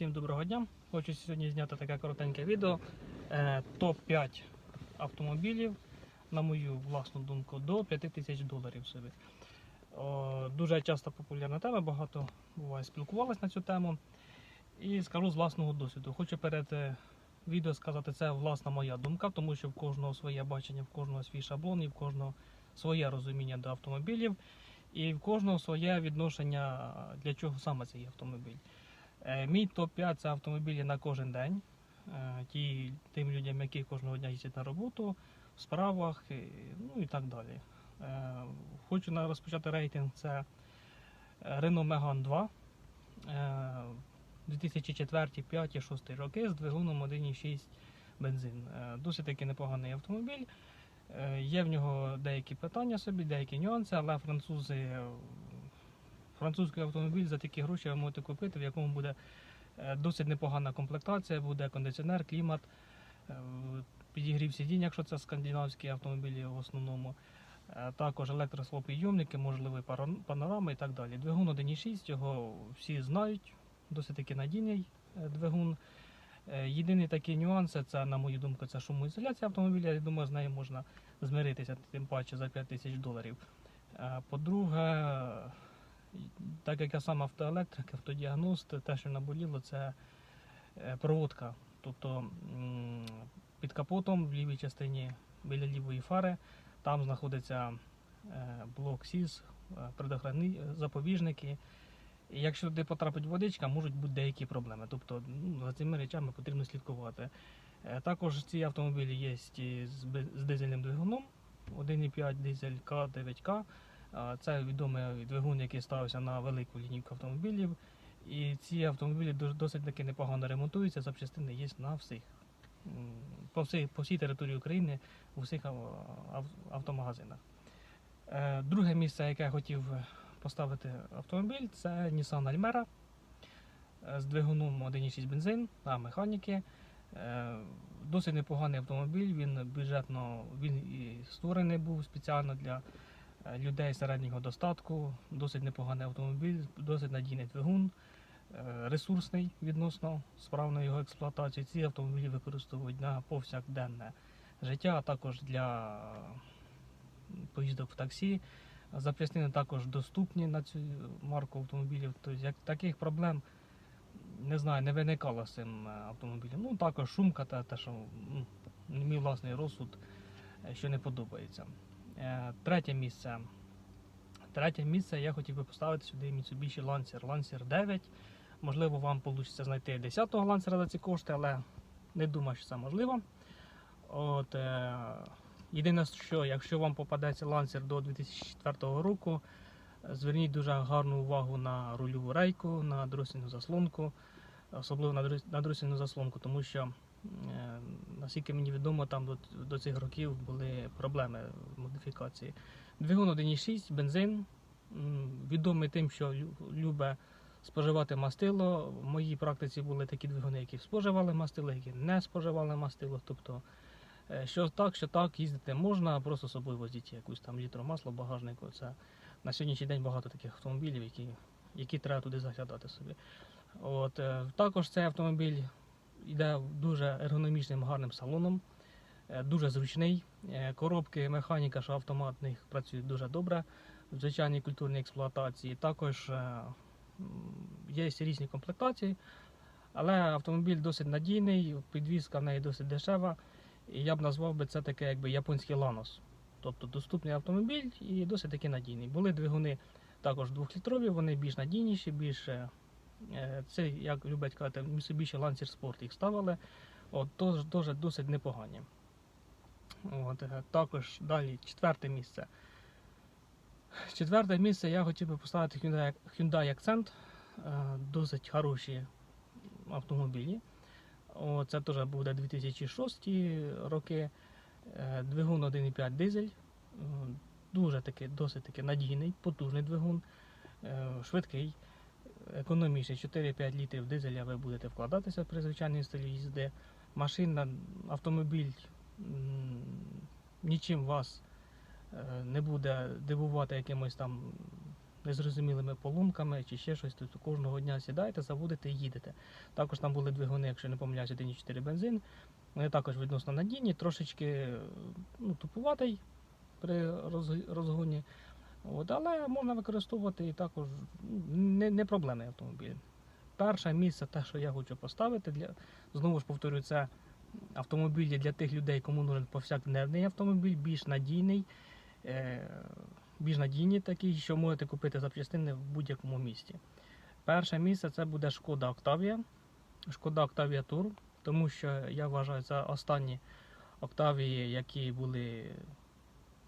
Всім доброго дня. Хочу сьогодні зняти таке коротеньке відео. Е, Топ-5 автомобілів, на мою власну думку, до 5 тисяч доларів собі. Дуже часто популярна тема, багато буває спілкувалися на цю тему. І скажу з власного досвіду. Хочу перед е, відео сказати, це власна моя думка, тому що в кожного своє бачення, в кожного свій шаблон і в кожного своє розуміння до автомобілів. І в кожного своє відношення, для чого саме цей автомобіль. Е, Мій топ-5 це автомобілі на кожен день. Е, Ті, тим людям, які кожного дня їздять на роботу, в справах, ну і так далі. Е, Хочу розпочати рейтинг. Це Renault Megane 2. е, 2004, 5, 6 роки з двигуном 1,6 бензин. Досить таки непоганий автомобіль. Є в нього деякі питання собі, деякі нюанси, але французи французький автомобіль за такі гроші ви можете купити, в якому буде е, досить непогана комплектація, буде кондиціонер, клімат, е, підігрів сидінь, якщо це скандинавські автомобілі в основному. Е, Також електросвопідйомники, можливі панорами і так далі. Двигун 1.6, його всі знають, досить таки надійний двигун. Єдиний такий нюанс, це, на мою думку, це шумоізоляція автомобіля. Я думаю, з нею можна змиритися, тим паче за 5 тисяч доларів. По-друге, так як я сам автоелектрик, автодіагност, те, що наболіло, це е, проводка. Тобто під капотом в лівій частині біля лівої фари там знаходиться е, блок СІЗ, е, предохранні- запобіжники. Якщо туди потрапить водичка, можуть бути деякі проблеми. Тобто ну, за цими речами потрібно слідкувати. Також ці автомобілі є з дизельним двигуном 1,5 дизель К9К. Це відомий двигун, який ставився на велику лінійку автомобілів. І ці автомобілі досить таки непогано ремонтуються, запчастини є на всіх. По всій, по всій території України у всіх ав- ав- автомагазинах. Е, Друге місце, яке я хотів поставити автомобіль, це Nissan Almera е, з двигуном 1,6 бензин на механіки. Е, Досить непоганий автомобіль, він бюджетно він і створений був спеціально для людей середнього достатку. Досить непоганий автомобіль, досить надійний двигун, е, ресурсний відносно справної його експлуатації. Ці автомобілі використовують на повсякденне життя, а також для поїздок в таксі. Запчастини також доступні на цю марку автомобілів. Тобто як таких проблем не знаю, не виникало з цим е, автомобілем. Ну також шумка, та те, що ну, мій власний розсуд, е, що не подобається. Е, Третє місце. Третє місце я хотів би поставити сюди Mitsubishi Lancer. Lancer 9. Можливо, вам вийде знайти 10-го лансера за ці кошти, але не думаю, що це можливо. От, е, єдине, що якщо вам попадеться лансер до 2004 року, зверніть дуже гарну увагу на рульову рейку, на дросільну заслонку, особливо на, дрос- дросільну заслонку, тому що, наскільки мені відомо, там до, до цих років були проблеми в модифікації. Двигун 1.6, бензин, відомий тим, що лю- любить споживати мастило. В моїй практиці були такі двигуни, які споживали мастило, які не споживали мастило. Тобто, е, що так, що так, їздити можна, просто з собою возіть якусь там літру масла багажнику. Це на сьогоднішній день багато таких автомобілів, які, які треба туди заглядати собі. От, е, також цей автомобіль йде дуже ергономічним гарним салоном, е, дуже зручний. Е, Коробки, механіка, що автомат в них працюють дуже добре в звичайній культурній експлуатації. Також е, є різні комплектації, але автомобіль досить надійний, підвізка в неї досить дешева. І я б назвав би це таке якби японський ланос. Тобто доступний автомобіль і досить таки надійний. Були двигуни також двохлітрові, вони більш надійніші, більш це, як люблять казати, Mitsubishi Lancer Sport їх ставили. От, тож, дуже досить непогані. От, е, також далі четверте місце. Четверте місце я хотів би поставити Hyundai, Hyundai Accent. Е, Досить хороші автомобілі. О, це теж буде 2006 роки. Е, Двигун 1,5 дизель. Е, Дуже таки, досить таки надійний, потужний двигун, е, швидкий, економічний. 4-5 літрів дизеля ви будете вкладатися при звичайній стилі їзди. Машина, автомобіль нічим вас е, не буде дивувати якимось там незрозумілими полумками чи ще щось. Тобто кожного дня сідаєте, заводите і їдете. Також там були двигуни, якщо не помиляюсь, 1,4 бензин. Вони також відносно надійні, трошечки ну, тупуватий при розгоні. От, але можна використовувати і також ну, не, не проблемний автомобіль. Перше місце, те, що я хочу поставити, для, знову ж повторюю, це автомобілі для тих людей, кому нужен повсякденний автомобіль, більш надійний, е, більш надійний такий, що можете купити запчастини в будь-якому місті. Перше місце це буде Шкода Octavia, Шкода Octavia Tour, тому що я вважаю, це останні Октавії, які були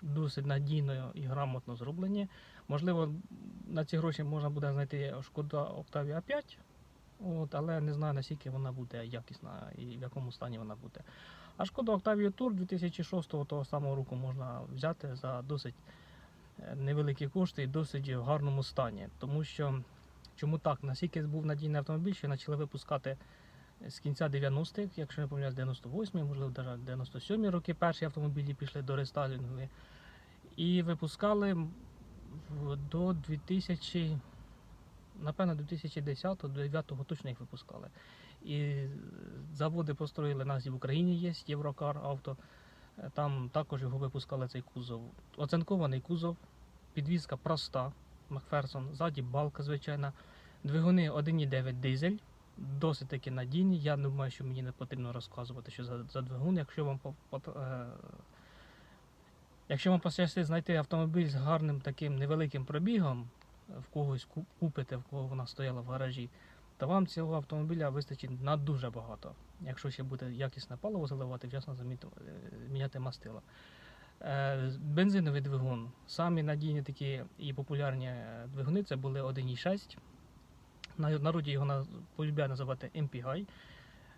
досить надійно і грамотно зроблені. Можливо, на ці гроші можна буде знайти Шкода Octavia 5, от, але не знаю наскільки вона буде якісна і в якому стані вона буде. А Шкода Octavia Tour 2006 того самого року можна взяти за досить е, невеликі кошти і досить в гарному стані. Тому що чому так? Наскільки був надійний автомобіль, що почали випускати з кінця 90-х, якщо не помиляюсь, 98-й, можливо, навіть 97-й роки перші автомобілі пішли до рестайлінгу. І випускали до 2000, напевно, 2010-2009 точно їх випускали. І заводи построїли, нас і в Україні є Єврокар авто. Е, Там також його випускали цей кузов. Оцинкований кузов, підвізка проста, Макферсон, ззаді балка, звичайна. Двигуни 1,9 дизель, досить таки надійні. Я думаю, що мені не потрібно розказувати, що за, за двигун. Якщо вам по- е, Якщо вам пощастить знайти автомобіль з гарним таким невеликим пробігом, в когось купите, в кого вона стояла в гаражі, то вам цього автомобіля вистачить на дуже багато. Якщо ще буде якісне паливо заливати, вчасно е, міняти мастило. Е, Бензиновий двигун. Самі надійні такі і популярні е, двигуни це були 1,6. На народі його полюбляють називати MPI.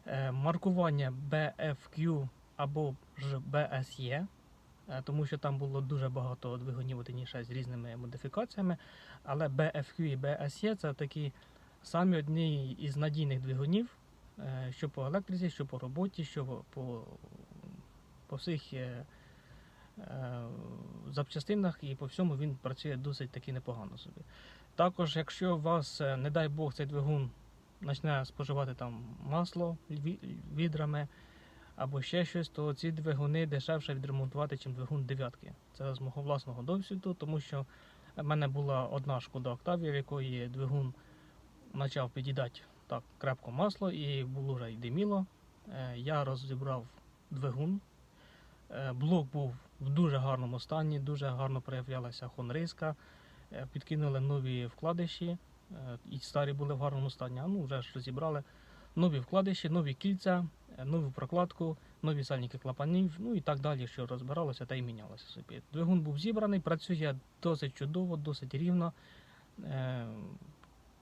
Е, Маркування BFQ або ж BSE. Е, тому що там було дуже багато двигунів 1.6 з різними модифікаціями. Але BFQ і BSE це такі самі одні із надійних двигунів, е, що по електриці, що по роботі, що по, по всіх запчастинах і по всьому він працює досить таки непогано собі. Також, якщо у вас, е, не дай Бог, цей двигун почне споживати там масло відрами, або ще щось, то ці двигуни дешевше відремонтувати, ніж двигун дев'ятки. Це з мого власного досвіду, тому що в мене була одна шкода Октавія, в якої двигун почав під'їдати так крепко масло і було вже й диміло. Е, Я розібрав двигун. Е, Блок був в дуже гарному стані, дуже гарно проявлялася хонриска. Е, Підкинули нові вкладиші, е, і старі були в гарному стані. Ну вже ж розібрали нові вкладиші, нові кільця, е, нову прокладку, нові сальники клапанів, ну і так далі, що розбиралося та й мінялося собі. Двигун був зібраний, працює досить чудово, досить рівно.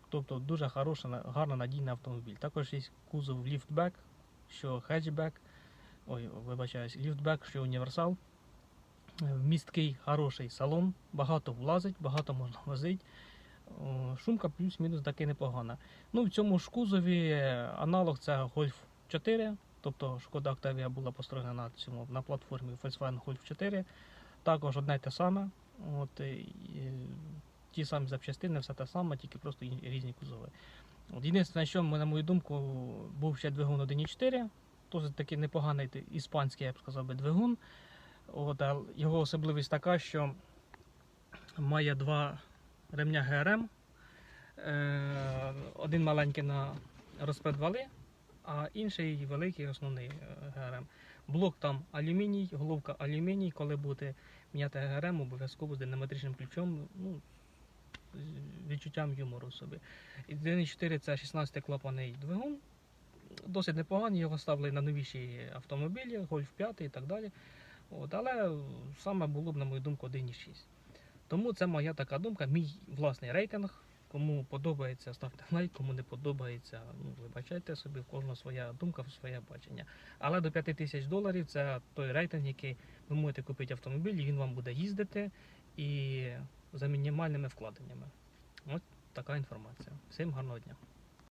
Тобто дуже хороша, гарна надійний автомобіль. Також є кузов ліфтбек, що хетчбек, ой, вибачаюсь, ліфтбек, що універсал. Е, Місткий, хороший салон, багато влазить, багато можна возити. Шумка плюс-мінус таки непогана. Ну, в цьому ж кузові е, аналог це Golf 4, тобто Шкода Octavia була построєна на, цьому, на платформі Volkswagen Golf 4. Також одне те саме. От, і, і, ті самі запчастини, все те саме, тільки просто різні кузови. От, єдине, що, на мою думку, був ще двигун 1.4, досить такий непоганий іспанський, я б сказав би, двигун. От, його особливість така, що має два ремня ГРМ. Е, один маленький на розпед вали, а інший великий основний е, ГРМ. Блок там алюміній, головка алюміній, коли буде міняти ГРМ, обов'язково з динаматричним ключом, ну, з відчуттям юмору собі. 1.4 це 16 клапаний двигун. Досить непоганий, його ставили на новіші автомобілі, Golf 5 і так далі. От, але саме було б, на мою думку, 1.6. Тому це моя така думка, мій власний рейтинг. Кому подобається, ставте лайк, кому не подобається, ну вибачайте собі, в кожного своя думка, своє бачення. Але до 5 тисяч доларів це той рейтинг, який ви можете купити автомобіль, і він вам буде їздити і за мінімальними вкладеннями. Ось така інформація. Всім гарного дня.